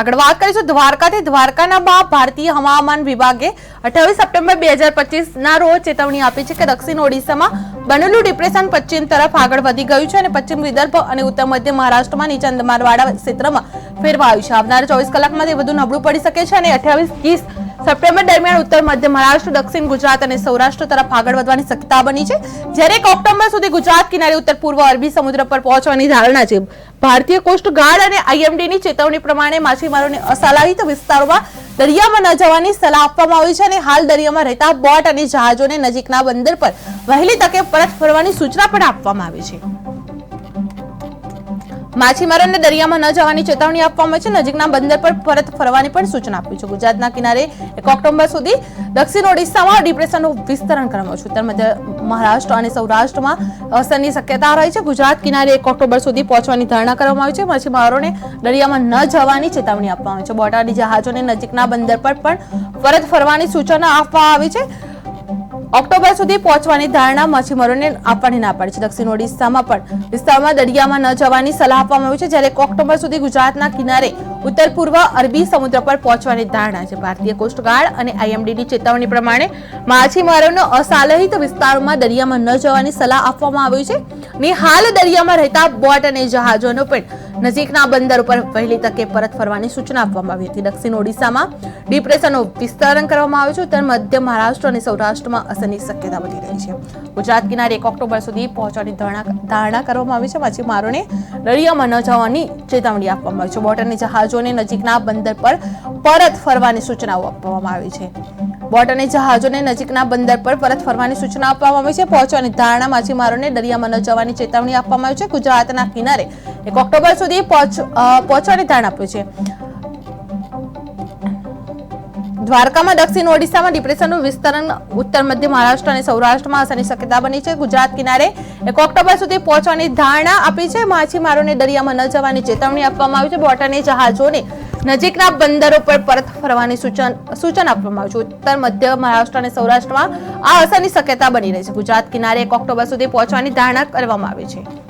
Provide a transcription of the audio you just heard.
આગળ વાત કરીશું દ્વારકાથી દ્વારકાના બા ભારતીય હવામાન વિભાગે અઠાવીસ સપ્ટેમ્બર બે હજાર ના રોજ ચેતવણી આપી છે કે દક્ષિણ ઓડિશામાં બનેલું ડિપ્રેશન પશ્ચિમ તરફ આગળ વધી ગયું છે અને પશ્ચિમ વિદર્ભ અને ઉત્તર મધ્ય મહારાષ્ટ્રમાં નીચા અંદમાનવાળા ક્ષેત્રમાં ફેરવાયું છે. આવનારા ચોવીસ કલાકમાં તે વધુ નબળું પડી શકે છે અને અઠ્યાવીસ ત્રીસ સપ્ટેમ્બર દરમિયાન ઉત્તર, મધ્ય મહારાષ્ટ્ર, દક્ષિણ ગુજરાત અને સૌરાષ્ટ્ર તરફ આગળ વધવાની શક્યતા બની છે. જ્યારે એક ઓક્ટોબર સુધી ગુજરાત કિનારે ઉત્તર, પૂર્વ અરબી સમુદ્ર પર પહોંચવાની ધારણા છે. ભારતીય કોસ્ટ ગાર્ડ અને આઈએમડીની ચેતવણી પ્રમાણે માછીમારોને અસલાહિત વિસ્તારોમાં દરિયામાં ન જવાની સલાહ આપવામાં આવી છે અને હાલ દરિયામાં રહેતા બોટ અને જહાજોને નજીકના બંદર પર વહેલી તકે પરત ફરવાની સૂચના પણ આપવામાં આવી છે. માછીમારોને દરિયામાં ન જવાની ચેતવણી આપવામાં છે. નજીકના બંદર પર પરત ફરવાની પણ સૂચના આપી છે. ગુજરાતના કિનારે એક ઓક્ટોબર સુધી દક્ષિણ ઓડિશામાં ડિપ્રેશનનું વિસ્તરણ કરવામાં છે. ઉત્તર મધ્ય મહારાષ્ટ્ર અને સૌરાષ્ટ્રમાં અસરની શક્યતા રહી છે. ગુજરાત કિનારે એક ઓક્ટોબર સુધી પહોંચવાની ધારણા કરવામાં આવી છે. માછીમારોને દરિયામાં ન જવાની ચેતવણી આપવામાં આવી છે. બોટાદી જહાજોને નજીકના બંદર પર પણ પરત ફરવાની સૂચના આપવામાં આવી છે. ઓક્ટોબર સુધી પહોંચવાની ધારણા માછીમારોને આપવાની ના પાડી છે. દક્ષિણ ઓડિશામાં પણ વિસ્તારમાં દરિયામાં ન જવાની સલાહ આપવામાં આવી છે, જ્યારે ઓક્ટોબર સુધી ગુજરાતના કિનારે ઉત્તર, પૂર્વ અરબી સમુદ્ર પર પહોંચવાની ધારણા છે. ભારતીય કોસ્ટગાર્ડ અને આઈએમડીની ચેતવણી પ્રમાણે માછીમારોનો અસાલહિત વિસ્તારોમાં દરિયામાં ન જવાની સલાહ આપવામાં આવી છે. ને હાલ દરિયામાં રહેતા બોટ અને જહાજોનો પણ નજીકના બંદર ઉપર વહેલી તકે પરત ફરવાની સૂચના આપવામાં આવી હતી. દક્ષિણ ઓડિશામાં ડિપ્રેશનનું વિસ્તરણ કરવામાં આવ્યું છે, ઉત્તર મધ્ય મહારાષ્ટ્ર અને સૌરાષ્ટ્રમાં અસરની શક્યતા વધી રહી છે. ગુજરાત કિનારે એક ઓક્ટોબર સુધી પહોંચવાની ધારણા કરવામાં આવી છે. માછીમારોને દરિયામાં ન જવાની ચેતવણી આપવામાં આવી છે. બોટરની જહાજોને નજીકના બંદર પર પરત ફરવાની સૂચનાઓ આપવામાં આવી છે. બોટ અને જહાજોને નજીકના બંદર પર પરત ફરવાની સૂચના આપવામાં આવી છે. પહોંચવાની ધારણા માછીમારોને દરિયામાં ન જવાની ચેતવણી આપવામાં આવી છે. ગુજરાતના કિનારે એક ઓક્ટોબર સુધી પહોંચ પહોંચવાની ધારણા આપ્યું છે. દ્વારકામાં દક્ષિણ ઓડિશામાં ડિપ્રેશનનું વિસ્તરણ ઉત્તર મધ્ય મહારાષ્ટ્ર અને સૌરાષ્ટ્રમાં અસરની શક્યતા બની છે. ગુજરાત કિનારે એક ઓક્ટોબર સુધી પહોંચવાની ધારણા આપી છે. માછીમારોને દરિયામાં ન જવાની ચેતવણી આપવામાં આવી છે. બોટાની જહાજોને નજીકના બંદરો પર પરત ફરવાની સૂચન સૂચન આપવામાં આવ્યું છે. ઉત્તર મધ્ય મહારાષ્ટ્ર અને સૌરાષ્ટ્રમાં આ અસરની શક્યતા બની રહી છે. ગુજરાત કિનારે એક ઓક્ટોબર સુધી પહોંચવાની ધારણા કરવામાં આવી છે.